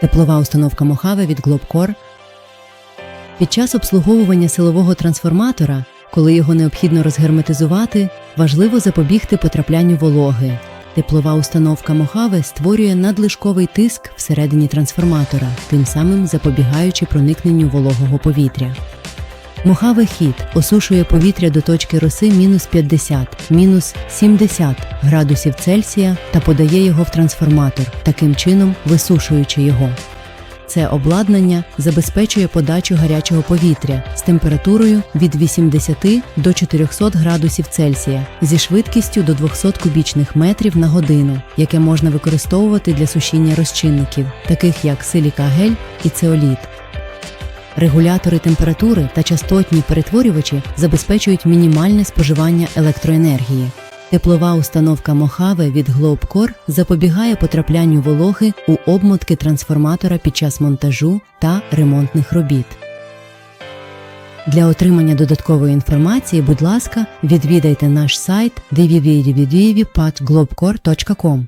Теплова установка Мохаве від Globcore. Під час обслуговування силового трансформатора, коли його необхідно розгерметизувати, важливо запобігти потраплянню вологи. Теплова установка Мохаве створює надлишковий тиск всередині трансформатора, тим самим запобігаючи проникненню вологого повітря. Мохаве хід осушує повітря до точки роси мінус 50, мінус 70 градусів Цельсія та подає його в трансформатор, таким чином висушуючи його. Це обладнання забезпечує подачу гарячого повітря з температурою від 80 до 400 градусів Цельсія зі швидкістю до 200 кубічних метрів на годину, яке можна використовувати для сушіння розчинників, таких як силікагель і цеоліт. Регулятори температури та частотні перетворювачі забезпечують мінімальне споживання електроенергії. Теплова установка Мохаве від Globcore запобігає потраплянню вологи у обмотки трансформатора під час монтажу та ремонтних робіт. Для отримання додаткової інформації, будь ласка, відвідайте наш сайт www.globcore.com.